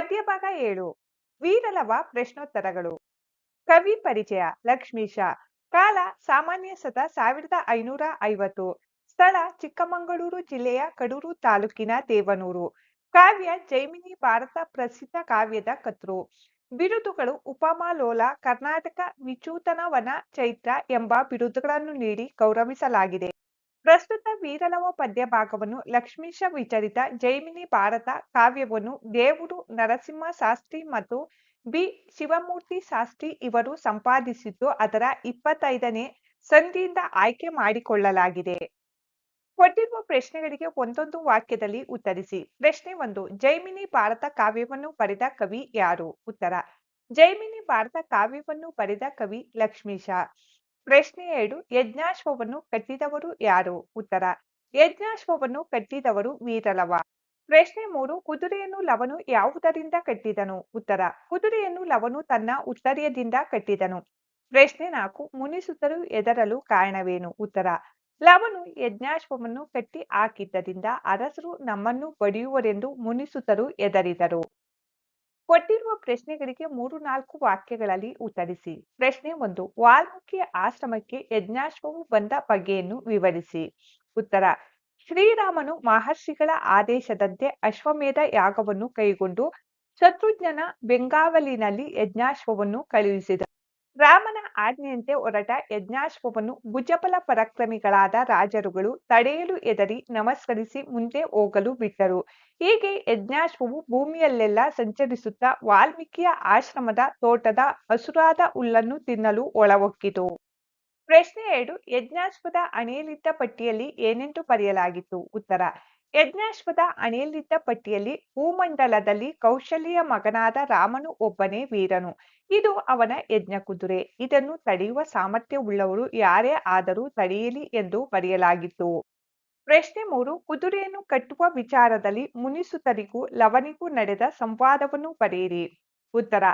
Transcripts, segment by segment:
ಪದ್ಯಭಾಗ ಏಳು. ವೀರಲವ ಪ್ರಶ್ನೋತ್ತರಗಳು. ಕವಿ ಪರಿಚಯ ಲಕ್ಷ್ಮೀಶ ಕಾಲ ಸಾಮಾನ್ಯ ಸತ ಸಾವಿರದ ಐನೂರ ಐವತ್ತು. ಸ್ಥಳ ಚಿಕ್ಕಮಗಳೂರು ಜಿಲ್ಲೆಯ ಕಡೂರು ತಾಲೂಕಿನ ದೇವನೂರು. ಕಾವ್ಯ ಜೈಮಿನಿ ಭಾರತ ಪ್ರಸಿದ್ಧ ಕಾವ್ಯದ ಕತ್ರು ಬಿರುದುಗಳು ಉಪಮಾಲೋಲ ಕರ್ನಾಟಕ ವಿಚೂತನವನ ಚೈತ್ರ ಎಂಬ ಬಿರುದುಗಳನ್ನು ನೀಡಿ ಗೌರವಿಸಲಾಗಿದೆ. ಪ್ರಸ್ತುತ ವೀರಲವ ಪದ್ಯ ಭಾಗವನ್ನು ಲಕ್ಷ್ಮೀಶ ವಿಚರಿತ ಜೈಮಿನಿ ಭಾರತ ಕಾವ್ಯವನ್ನು ದೇವೂರು ನರಸಿಂಹ ಶಾಸ್ತ್ರಿ ಮತ್ತು ಬಿ ಶಿವಮೂರ್ತಿ ಶಾಸ್ತ್ರಿ ಇವರು ಸಂಪಾದಿಸಿದ್ದು ಅದರ ಇಪ್ಪತ್ತೈದನೇ ಸಂಧಿಯಿಂದ ಆಯ್ಕೆ ಮಾಡಿಕೊಳ್ಳಲಾಗಿದೆ. ಕೊಟ್ಟಿರುವ ಪ್ರಶ್ನೆಗಳಿಗೆ ಒಂದೊಂದು ವಾಕ್ಯದಲ್ಲಿ ಉತ್ತರಿಸಿ. ಪ್ರಶ್ನೆ ಒಂದು, ಜೈಮಿನಿ ಭಾರತ ಕಾವ್ಯವನ್ನು ಬರೆದ ಕವಿ ಯಾರು? ಉತ್ತರ, ಜೈಮಿನಿ ಭಾರತ ಕಾವ್ಯವನ್ನು ಬರೆದ ಕವಿ ಲಕ್ಷ್ಮೀಶ ಪ್ರಶ್ನೆ ಎರಡು, ಯಜ್ಞಾಶ್ವವನ್ನು ಕಟ್ಟಿದವರು ಯಾರು? ಉತ್ತರ, ಯಜ್ಞಾಶ್ವವನ್ನು ಕಟ್ಟಿದವರು ವೀರಲವ. ಪ್ರಶ್ನೆ ಮೂರು, ಕುದುರೆಯನ್ನು ಲವನು ಯಾವುದರಿಂದ ಕಟ್ಟಿದನು? ಉತ್ತರ, ಕುದುರೆಯನ್ನು ಲವನು ತನ್ನ ಉತ್ತರ್ಯದಿಂದ ಕಟ್ಟಿದನು. ಪ್ರಶ್ನೆ ನಾಲ್ಕು ಮುನಿಸುತ್ತರು ಎದರಲು ಕಾರಣವೇನು? ಉತ್ತರ, ಲವನು ಯಜ್ಞಾಶ್ವವನ್ನು ಕಟ್ಟಿ ಹಾಕಿದ್ದರಿಂದ ಅರಸರು ನಮ್ಮನ್ನು ಬಡಿಯುವರೆಂದು ಮುನಿಸುತ್ತರು ಎದರಿದರು ಕೊಟ್ಟಿರುವ ಪ್ರಶ್ನೆಗಳಿಗೆ ಮೂರು ನಾಲ್ಕು ವಾಕ್ಯಗಳಲ್ಲಿ ಉತ್ತರಿಸಿ. ಪ್ರಶ್ನೆ ಒಂದು, ವಾಲ್ಮೀಕಿ ಆಶ್ರಮಕ್ಕೆ ಯಜ್ಞಾಶ್ವವು ಬಂದ ಬಗೆಯನ್ನು ವಿವರಿಸಿ. ಉತ್ತರ, ಶ್ರೀರಾಮನು ಮಹರ್ಷಿಗಳ ಆದೇಶದಂತೆ ಅಶ್ವಮೇಧ ಯಾಗವನ್ನು ಕೈಗೊಂಡು ಶತ್ರುಜ್ಞನ ಬೆಂಗಾವಲಿನಲ್ಲಿ ಯಜ್ಞಾಶ್ವವನ್ನು ಕಳುಹಿಸಿದ. ರಾಮನ ಆಜ್ಞೆಯಂತೆ ಹೊರಟ ಯಜ್ಞಾಶ್ವವನ್ನು ಭುಜಬಲ ಪರಾಕ್ರಮಿಗಳಾದ ರಾಜರುಗಳು ತಡೆಯಲು ಎದರಿ ನಮಸ್ಕರಿಸಿ ಮುಂದೆ ಹೋಗಲು ಬಿಟ್ಟರು. ಹೀಗೆ ಯಜ್ಞಾಶ್ವವು ಭೂಮಿಯಲ್ಲೆಲ್ಲ ಸಂಚರಿಸುತ್ತಾ ವಾಲ್ಮೀಕಿಯ ಆಶ್ರಮದ ತೋಟದ ಹಸುರಾದ ಹುಲ್ಲನ್ನು ತಿನ್ನಲು ಒಳಹೊಕ್ಕಿತು. ಪ್ರಶ್ನೆ ಎರಡು, ಯಜ್ಞಾಶ್ವದ ಅಣೆಯಲ್ಲಿದ್ದ ಪಟ್ಟಿಯಲ್ಲಿ ಏನೆಂದು ಬರೆಯಲಾಗಿತ್ತು? ಉತ್ತರ ಯಜ್ಞಾಶ್ವದ ಅಣಿಯಲ್ಲಿದ್ದ ಪಟ್ಟಿಯಲ್ಲಿ ಭೂಮಂಡಲದಲ್ಲಿ ಕೌಶಲ್ಯ ಮಗನಾದ ರಾಮನು ಒಬ್ಬನೇ ವೀರನು. ಇದು ಅವನ ಯಜ್ಞ ಕುದುರೆ. ಇದನ್ನು ತಡೆಯುವ ಸಾಮರ್ಥ್ಯವುಳ್ಳವರು ಯಾರೇ ಆದರೂ ತಡೆಯಲಿ ಎಂದು ಬರೆಯಲಾಗಿತ್ತು. ಪ್ರಶ್ನೆ ಮೂರು, ಕುದುರೆಯನ್ನು ಕಟ್ಟುವ ವಿಚಾರದಲ್ಲಿ ಮುನಿಸುತರಿಗೂ ಲವನಿಗೂ ನಡೆದ ಸಂವಾದವನ್ನು ಬರೆಯಿರಿ. ಉತ್ತರ,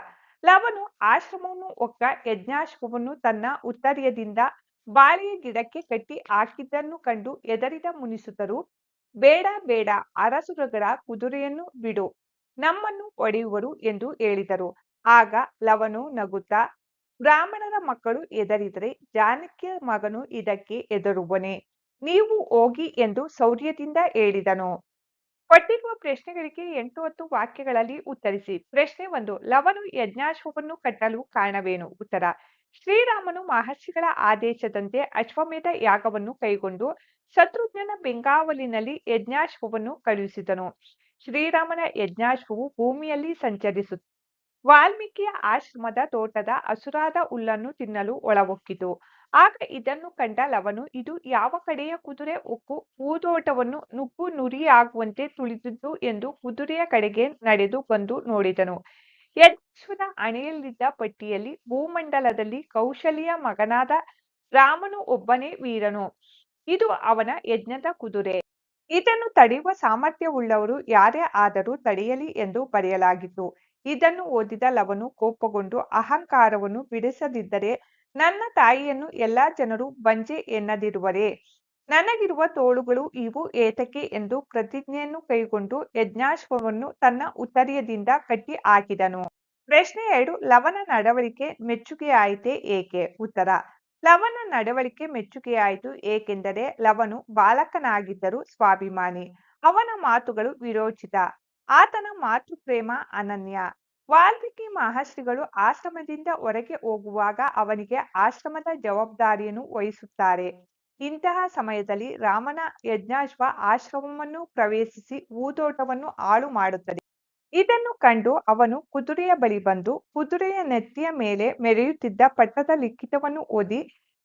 ಲವನು ಆಶ್ರಮವನ್ನು ಒಕ್ಕ ಯಜ್ಞಾಶ್ವವನ್ನು ತನ್ನ ಉತ್ತರ್ಯದಿಂದ ಬಾಳೆಯ ಗಿಡಕ್ಕೆ ಕಟ್ಟಿ ಹಾಕಿದ್ದನ್ನು ಕಂಡು ಎದರಿದ ಮುನಿಸುತರು ಬೇಡ ಬೇಡ ಅರಸುರಗಳ ಕುದುರೆಯನ್ನು ಬಿಡು, ನಮ್ಮನ್ನು ಒಡೆಯುವರು ಎಂದು ಹೇಳಿದರು. ಆಗ ಲವನು ನಗುತ್ತಾ, ಬ್ರಾಹ್ಮಣರ ಮಕ್ಕಳು ಎದರಿದರೆ ಜಾನಕಿಯ ಮಗನು ಇದಕ್ಕೆ ಎದುರುವನೆ ನೀವು ಹೋಗಿ ಎಂದು ಶೌರ್ಯದಿಂದ ಹೇಳಿದನು. ಕೊಟ್ಟಿರುವ ಪ್ರಶ್ನೆಗಳಿಗೆ ಎಂಟು ಹತ್ತು ವಾಕ್ಯಗಳಲ್ಲಿ ಉತ್ತರಿಸಿ. ಪ್ರಶ್ನೆ ಒಂದು, ಲವನು ಯಜ್ಞಾಶ್ವವನ್ನು ಕಟ್ಟಲು ಕಾರಣವೇನು? ಉತ್ತರ ಶ್ರೀರಾಮನು ಮಹರ್ಷಿಗಳ ಆದೇಶದಂತೆ ಅಶ್ವಮೇಧ ಯಾಗವನ್ನು ಕೈಗೊಂಡು ಶತ್ರುಘ್ನನ ಬೆಂಗಾವಲಿನಲ್ಲಿ ಯಜ್ಞಾಶ್ವವನ್ನು ಕಳುಹಿಸಿದನು. ಶ್ರೀರಾಮನ ಯಜ್ಞಾಶ್ವವು ಭೂಮಿಯಲ್ಲಿ ಸಂಚರಿಸು, ವಾಲ್ಮೀಕಿಯ ಆಶ್ರಮದ ತೋಟದ ಹಸುರಾದ ಹುಲ್ಲನ್ನು ತಿನ್ನಲು ಒಳಹೊಕ್ಕಿತು. ಆಗ ಇದನ್ನು ಕಂಡ ಲವನು, ಇದು ಯಾವ ಕಡೆಯ ಕುದುರೆ ಉಕ್ಕು? ಹೂದೋಟವನ್ನು ನುಗ್ಗು ನುರಿಯಾಗುವಂತೆ ತುಳಿದಿದ್ದು ಎಂದು ಕುದುರೆಯ ಕಡೆಗೆ ನಡೆದು ಬಂದು ನೋಡಿದನು. ಯಜ್ಞದ ಅಣೆಯಲ್ಲಿದ್ದ ಪಟ್ಟಿಯಲ್ಲಿ ಭೂಮಂಡಲದಲ್ಲಿ ಕೌಶಲ್ಯ ಮಗನಾದ ರಾಮನು ಒಬ್ಬನೇ ವೀರನು. ಇದು ಅವನ ಯಜ್ಞದ ಕುದುರೆ. ಇದನ್ನು ತಡೆಯುವ ಸಾಮರ್ಥ್ಯವುಳ್ಳವರು ಯಾರೇ ಆದರೂ ತಡೆಯಲಿ ಎಂದು ಬರೆಯಲಾಗಿತ್ತು. ಇದನ್ನು ಓದಿದ ಲವನು ಕೋಪಗೊಂಡು ಅಹಂಕಾರವನ್ನು ಬಿಡಿಸದಿದ್ದರೆ ನನ್ನ ತಾಯಿಯನ್ನು ಎಲ್ಲಾ ಜನರು ಬಂಜೆ ಎನ್ನದಿರುವರೆ. ನನಗಿರುವ ತೋಳುಗಳು ಇವು ಏತಕ್ಕೆ ಎಂದು ಪ್ರತಿಜ್ಞೆಯನ್ನು ಕೈಗೊಂಡು ಯಜ್ಞಾಶ್ವವನ್ನು ತನ್ನ ಉತ್ತರಿಯದಿಂದ ಕಟ್ಟಿ ಹಾಕಿದನು. ಪ್ರಶ್ನೆ ಎರಡು, ಲವನ ನಡವಳಿಕೆ ಮೆಚ್ಚುಗೆಯಾಯಿತೆ ಏಕೆ? ಉತ್ತರ, ಲವನ ನಡವಳಿಕೆ ಮೆಚ್ಚುಗೆಯಾಯಿತು ಏಕೆಂದರೆ ಲವನು ಬಾಲಕನಾಗಿದ್ದರೂ ಸ್ವಾಭಿಮಾನಿ, ಅವನ ಮಾತುಗಳು ವಿರೋಚಿತ, ಆತನ ಮಾತೃಪ್ರೇಮ ಅನನ್ಯ. ವಾಲ್ಮೀಕಿ ಮಹರ್ಷಿಗಳು ಆಶ್ರಮದಿಂದ ಹೊರಗೆ ಹೋಗುವಾಗ ಅವನಿಗೆ ಆಶ್ರಮದ ಜವಾಬ್ದಾರಿಯನ್ನು ವಹಿಸುತ್ತಾರೆ. ಇಂತಹ ಸಮಯದಲ್ಲಿ ರಾಮನ ಯಜ್ಞಾಶ್ವ ಆಶ್ರಮವನ್ನು ಪ್ರವೇಶಿಸಿ ಹೂದೋಟವನ್ನು ಹಾಳು ಮಾಡುತ್ತದೆ. ಇದನ್ನು ಕಂಡು ಅವನು ಕುದುರೆಯ ಬಳಿ ಬಂದು ಕುದುರೆಯ ನೆತ್ತಿಯ ಮೇಲೆ ಮೆರೆಯುತ್ತಿದ್ದ ಪಟ್ಟದ ಲಿಖಿತವನ್ನು ಓದಿ,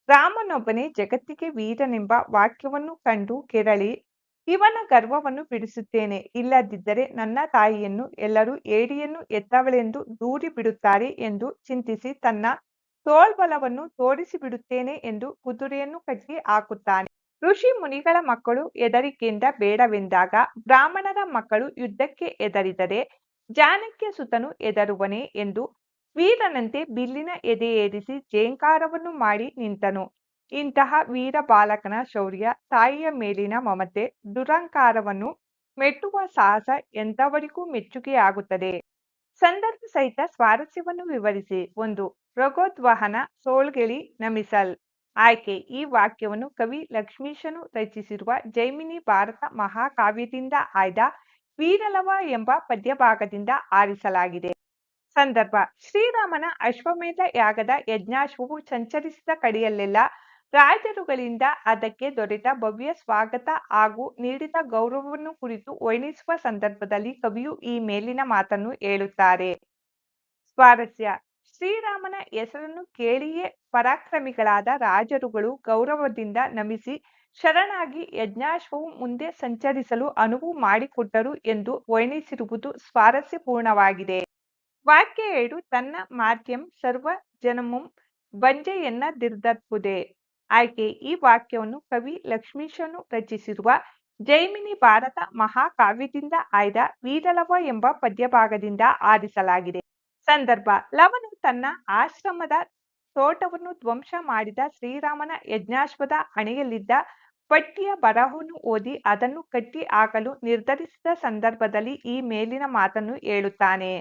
ರಾಮನೊಬ್ಬನೇ ಜಗತ್ತಿಗೆ ವೀರನೆಂಬ ವಾಕ್ಯವನ್ನು ಕಂಡು ಕೆರಳಿ, ಇವನ ಗರ್ವವನ್ನು ಬಿಡಿಸುತ್ತೇನೆ. ಇಲ್ಲದಿದ್ದರೆ ನನ್ನ ತಾಯಿಯನ್ನು ಎಲ್ಲರೂ ಏಡಿಯನ್ನು ಎತ್ತವಳೆಂದು ದೂರಿ ಬಿಡುತ್ತಾರೆ ಎಂದು ಚಿಂತಿಸಿ ತನ್ನ ತೋಳ್ಬಲವನ್ನು ತೋರಿಸಿಬಿಡುತ್ತೇನೆ ಎಂದು ಕುದುರೆಯನ್ನು ಕಟ್ಟಿ ಹಾಕುತ್ತಾನೆ. ಋಷಿ ಮುನಿಗಳ ಮಕ್ಕಳು ಎದರಿಕೆಯಿಂದ ಬೇಡವೆಂದಾಗ ಬ್ರಾಹ್ಮಣರ ಮಕ್ಕಳು ಯುದ್ಧಕ್ಕೆ ಎದರಿದರೆ ಜಾನಕ್ಯ ಸುತನು ಎದರುವನೆ ಎಂದು ವೀರನಂತೆ ಬಿಲ್ಲಿನ ಎದೆ ಏರಿಸಿ ಜೇಂಕಾರವನ್ನು ಮಾಡಿ ನಿಂತನು. ಇಂತಹ ವೀರ ಬಾಲಕನ ಶೌರ್ಯ ತಾಯಿಯ ಮೇಲಿನ ಮಮತೆ ದುರಂಕಾರವನ್ನು ಮೆಟ್ಟುವ ಸಾಹಸ ಎಂಥವರಿಗೂ ಮೆಚ್ಚುಗೆಯಾಗುತ್ತದೆ. ಸಂದರ್ಭ ಸಹಿತ ಸ್ವಾರಸ್ಯವನ್ನು ವಿವರಿಸಿ. ಒಂದು ರಘೋದ್ವಹನ, ಸೋಳ್ಗೆಳಿ, ನಮಿಸಲ್ ಆಯ್ಕೆ. ಈ ವಾಕ್ಯವನ್ನು ಕವಿ ಲಕ್ಷ್ಮೀಶನು ರಚಿಸಿರುವ ಜೈಮಿನಿ ಭಾರತ ಮಹಾಕಾವ್ಯದಿಂದ ಆಯ್ದ ವೀರಲವ ಎಂಬ ಪದ್ಯಭಾಗದಿಂದ ಆರಿಸಲಾಗಿದೆ. ಸಂದರ್ಭ. ಶ್ರೀರಾಮನ ಅಶ್ವಮೇಧ ಯಾಗದ ಯಜ್ಞಾಶ್ವವು ಸಂಚರಿಸಿದ ಕಡೆಯಲ್ಲೆಲ್ಲ ರಾಜರುಗಳಿಂದ ಅದಕ್ಕೆ ದೊರೆತ ಭವ್ಯ ಸ್ವಾಗತ ಹಾಗೂ ನೀಡಿದ ಗೌರವವನ್ನು ಕುರಿತು ವರ್ಣಿಸುವ ಸಂದರ್ಭದಲ್ಲಿ ಕವಿಯು ಈ ಮೇಲಿನ ಮಾತನ್ನು ಹೇಳುತ್ತಾರೆ. ಸ್ವಾರಸ್ಯ. ಶ್ರೀರಾಮನ ಹೆಸರನ್ನು ಕೇಳಿಯೇ ಪರಾಕ್ರಮಿಗಳಾದ ರಾಜರುಗಳು ಗೌರವದಿಂದ ನಮಿಸಿ ಶರಣಾಗಿ ಯಜ್ಞಾಶ್ವವು ಮುಂದೆ ಸಂಚರಿಸಲು ಅನುವು ಮಾಡಿಕೊಟ್ಟರು ಎಂದು ವರ್ಣಿಸಿರುವುದು ಸ್ವಾರಸ್ಯಪೂರ್ಣವಾಗಿದೆ. ವಾಕ್ಯ ಏಳು ತನ್ನ ಮಾಧ್ಯಮ ಸರ್ವ ಬಂಜೆಯನ್ನ ದಿರ್ದತ್ಪುದೆ ಆಯ್ಕೆ, ಈ ವಾಕ್ಯವನ್ನು ಕವಿ ಲಕ್ಷ್ಮೀಶನು ರಚಿಸಿರುವ ಜೈಮಿನಿ ಭಾರತ ಮಹಾಕಾವ್ಯದಿಂದ ಆಯ್ದ ವೀರಲವ ಎಂಬ ಪದ್ಯಭಾಗದಿಂದ ಆರಿಸಲಾಗಿದೆ. ಸಂದರ್ಭ. ಲವನು ತನ್ನ ಆಶ್ರಮದ ತೋಟವನ್ನು ಧ್ವಂಸ ಮಾಡಿದ ಶ್ರೀರಾಮನ ಯಜ್ಞಾಶ್ವದ ಹಣೆಯಲ್ಲಿದ್ದ ಪಟ್ಟಿಯ ಬರಹವನ್ನು ಓದಿ ಅದನ್ನು ಕಟ್ಟಿ ಹಾಕಲು ನಿರ್ಧರಿಸಿದ ಸಂದರ್ಭದಲ್ಲಿ ಈ ಮೇಲಿನ ಮಾತನ್ನು ಹೇಳುತ್ತಾನೆ.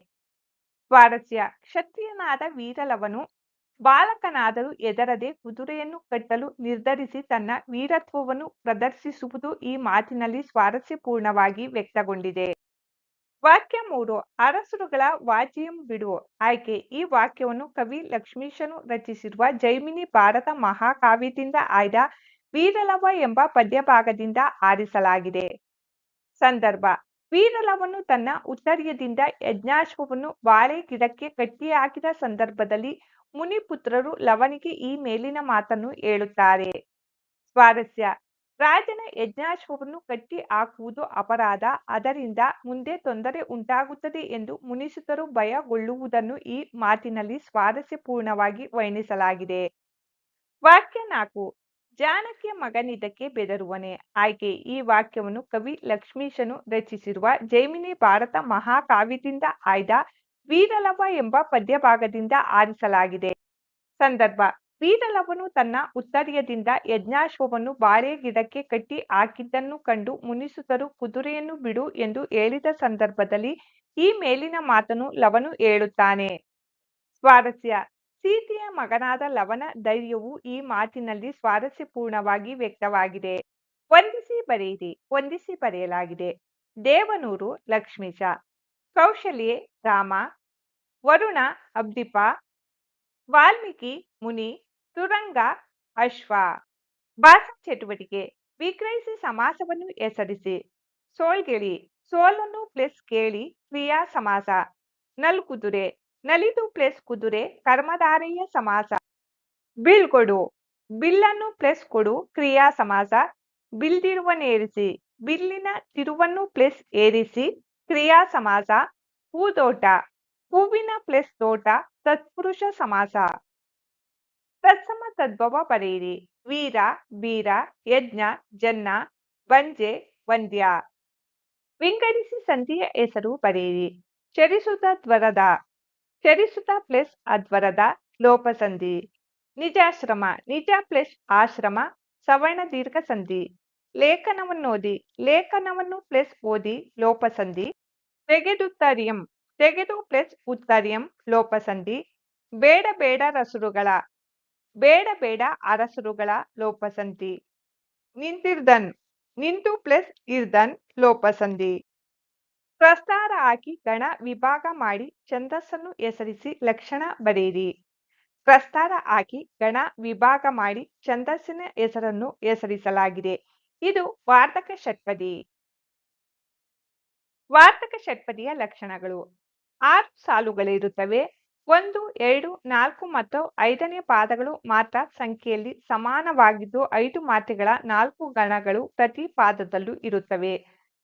ಸ್ವಾರಸ್ಯ. ಕ್ಷತ್ರಿಯನಾದ ವೀರಲವನು ಬಾಲಕನಾದರೂ ಎದರದೆ ಕುದುರೆಯನ್ನು ಕಟ್ಟಲು ನಿರ್ಧರಿಸಿ ತನ್ನ ವೀರತ್ವವನ್ನು ಪ್ರದರ್ಶಿಸುವುದು ಈ ಮಾತಿನಲ್ಲಿ ಸ್ವಾರಸ್ಯಪೂರ್ಣವಾಗಿ ವ್ಯಕ್ತಗೊಂಡಿದೆ. ವಾಕ್ಯ ಮೂರು ಅರಸುರುಗಳ ವಾಜಿಯಂ ಬಿಡು ಆಯ್ಕೆ, ಈ ವಾಕ್ಯವನ್ನು ಕವಿ ಲಕ್ಷ್ಮೀಶನು ರಚಿಸಿರುವ ಜೈಮಿನಿ ಭಾರತ ಮಹಾಕಾವ್ಯದಿಂದ ಆಯ್ದ ವೀರಲವ ಎಂಬ ಪದ್ಯಭಾಗದಿಂದ ಆರಿಸಲಾಗಿದೆ. ಸಂದರ್ಭ, ವೀರಲವನು ತನ್ನ ಉತ್ತರ್ಯದಿಂದ ಯಜ್ಞಾಶ್ವವನ್ನು ಬಾಳೆ ಗಿಡಕ್ಕೆ ಕಟ್ಟಿಹಾಕಿದ ಸಂದರ್ಭದಲ್ಲಿ ಮುನಿಪುತ್ರರು ಲವನಿಗೆ ಈ ಮೇಲಿನ ಮಾತನ್ನು ಹೇಳುತ್ತಾರೆ. ಸ್ವಾರಸ್ಯ ರಾಜನ ಯಜ್ಞಾಶ್ವವನ್ನು ಕಟ್ಟಿ ಹಾಕುವುದು ಅಪರಾಧ. ಅದರಿಂದ ಮುಂದೆ ತೊಂದರೆ ಉಂಟಾಗುತ್ತದೆ ಎಂದು ಮುನಿಸಿದರು ಭಯಗೊಳ್ಳುವುದನ್ನು ಈ ಮಾತಿನಲ್ಲಿ ಸ್ವಾರಸ್ಯಪೂರ್ಣವಾಗಿ ವರ್ಣಿಸಲಾಗಿದೆ. ವಾಕ್ಯ ನಾಲ್ಕು. ಜಾನಕಿಯ ಮಗನಿದಕ್ಕೆ ಬೆದರುವನೆ. ಆಯ್ಕೆ ಈ ವಾಕ್ಯವನ್ನು ಕವಿ ಲಕ್ಷ್ಮೀಶನು ರಚಿಸಿರುವ ಜೈಮಿನಿ ಭಾರತ ಮಹಾಕಾವ್ಯದಿಂದ ಆಯ್ದ ವೀರಲವ ಎಂಬ ಪದ್ಯಭಾಗದಿಂದ ಆರಿಸಲಾಗಿದೆ. ಸಂದರ್ಭ. ವೀರಲವನು ತನ್ನ ಉತ್ತರಿಯದಿಂದ ಯಜ್ಞಾಶ್ವವನ್ನು ಬಾಳೆ ಗಿಡಕ್ಕೆ ಕಟ್ಟಿ ಹಾಕಿದ್ದನ್ನು ಕಂಡು ಮುನಿಸುತ್ತರು ಕುದುರೆಯನ್ನು ಬಿಡು ಎಂದು ಹೇಳಿದ ಸಂದರ್ಭದಲ್ಲಿ ಈ ಮೇಲಿನ ಮಾತನ್ನು ಲವನು ಹೇಳುತ್ತಾನೆ. ಸ್ವಾರಸ್ಯ. ಸೀತೆಯ ಮಗನಾದ ಲವನ ಧೈರ್ಯವು ಈ ಮಾತಿನಲ್ಲಿ ಸ್ವಾರಸ್ಯಪೂರ್ಣವಾಗಿ ವ್ಯಕ್ತವಾಗಿದೆ. ವಂದಿಸಿ ಬರೆಯಿರಿ, ವಂದಿಸಿ ಬರೆಯಲಾಗಿದೆ. ದೇವನೂರು, ಲಕ್ಷ್ಮೀಶ. ಕೌಶಲ್ಯೆ, ರಾಮ. ವರುಣ, ಅಬ್ದಿಪ. ವಾಲ್ಮೀಕಿ, ಮುನಿ. ತುರಂಗ ಅಶ್ವ. ಭಾಷಾ ಚಟುವಟಿಕೆ. ವಿಗ್ರಹಿಸಿ ಸಮಾಸವನ್ನು ಹೆಸರಿಸಿ. ಸೋಳ್ಗೆಳಿ ಸೋಲನ್ನು ಪ್ಲಸ್ ಕೇಳಿ ಕ್ರಿಯಾ ಸಮಾಸ. ನಲ್ಕುದುರೆ ನಲಿದು ಪ್ಲಸ್ ಕುದುರೆ ಕರ್ಮಧಾರೆಯ ಸಮಾಸ. ಬೀಳ್ಕೊಡು ಬಿಲ್ಲನ್ನು ಪ್ಲಸ್ ಕೊಡು ಕ್ರಿಯಾ ಸಮಾಸ. ಬಿಲ್ದಿರುವನೇರಿಸಿ ಬಿಲ್ಲಿನ ತಿರುವನ್ನು ಪ್ಲಸ್ ಏರಿಸಿ ಕ್ರಿಯಾ ಸಮಾಸ. ಹೂದೋಟ. ಹೂವಿನ ಪ್ಲಸ್ ತೋಟ ತತ್ಪುರುಷ ಸಮಾಸ. ತತ್ಸಮ ತದ್ಭವ ಬರೆಯಿರಿ ವೀರ, ಬೀರ, ಯಜ್ಞ, ಜನ್ನ, ಬಂಜೆ, ವಂದ್ಯ. ವಿಂಗಡಿಸಿ ಸಂಧಿಯ ಹೆಸರು ಬರೆಯಿರಿ ಚರಿಸುತ ದ್ವರದ ಚರಿಸುತ ಪ್ಲಸ್ ಅದ್ವರದ ಲೋಪಸಂಧಿ ನಿಜಾಶ್ರಮ. ನಿಜ ಪ್ಲಸ್ ಆಶ್ರಮ, ಸವರ್ಣ ದೀರ್ಘ ಸಂಧಿ. ಲೇಖನವನ್ನೋದಿ ಲೇಖನವನ್ನು ಪ್ಲಸ್ ಓದಿ ಲೋಪಸಂಧಿ ತೆಗೆದುತ್ತರಿಯಂ. ತೆಗೆದು ಪ್ಲಸ್ ಉತ್ತರಿಯಂ ಲೋಪಸಂಧಿ ಬೇಡ ಬೇಡ ರಸುರುಗಳ. ಬೇಡ ಬೇಡ ಅರಸರುಗಳ ಲೋಪಸಂಧಿ. ನಿಂತಿರ್ದನ್, ನಿಂತು ಪ್ಲಸ್ ಇರ್ದನ್ ಲೋಪಸಂಧಿ. ಪ್ರಸ್ತಾರ ಹಾಕಿ ಗಣ ವಿಭಾಗ ಮಾಡಿ ಛಂದಸ್ಸನ್ನು ಹೆಸರಿಸಿ ಲಕ್ಷಣ ಬರೆಯಿರಿ. ಪ್ರಸ್ತಾರ ಹಾಕಿ ಗಣ ವಿಭಾಗ ಮಾಡಿ ಛಂದಸ್ಸಿನ ಹೆಸರನ್ನು ಹೆಸರಿಸಲಾಗಿದೆ. ಇದು ವಾರ್ತಕ ಷಟ್ಪದಿ. ವಾರ್ತಕ ಷಟ್ಪದಿಯ ಲಕ್ಷಣಗಳು. ಆರು ಸಾಲುಗಳಿರುತ್ತವೆ. ಒಂದು, ಎರಡು, ನಾಲ್ಕು ಮತ್ತು ಐದನೇ ಪಾದಗಳು ಮಾತ್ರ ಸಂಖ್ಯೆಯಲ್ಲಿ ಸಮಾನವಾಗಿದ್ದು ಐದು ಮಾತೆಗಳ ನಾಲ್ಕು ಗಣಗಳು ಪ್ರತಿ ಪಾದದಲ್ಲೂ ಇರುತ್ತವೆ.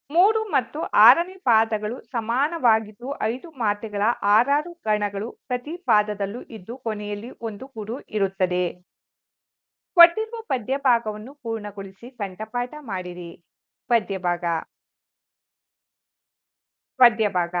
ಮೂರು ಮತ್ತು ಆರನೇ ಪಾದಗಳು ಸಮಾನವಾಗಿದ್ದು ಐದು ಮಾತೆಗಳ ಆರಾರು ಗಣಗಳು ಪ್ರತಿ ಪಾದದಲ್ಲೂ ಇದ್ದು ಕೊನೆಯಲ್ಲಿ ಒಂದು ಗುರು ಇರುತ್ತದೆ. ಕೊಟ್ಟಿರುವ ಪದ್ಯಭಾಗವನ್ನು ಪೂರ್ಣಗೊಳಿಸಿ ಕಂಠಪಾಠ ಮಾಡಿರಿ. ಪದ್ಯಭಾಗ. ಪದ್ಯಭಾಗ.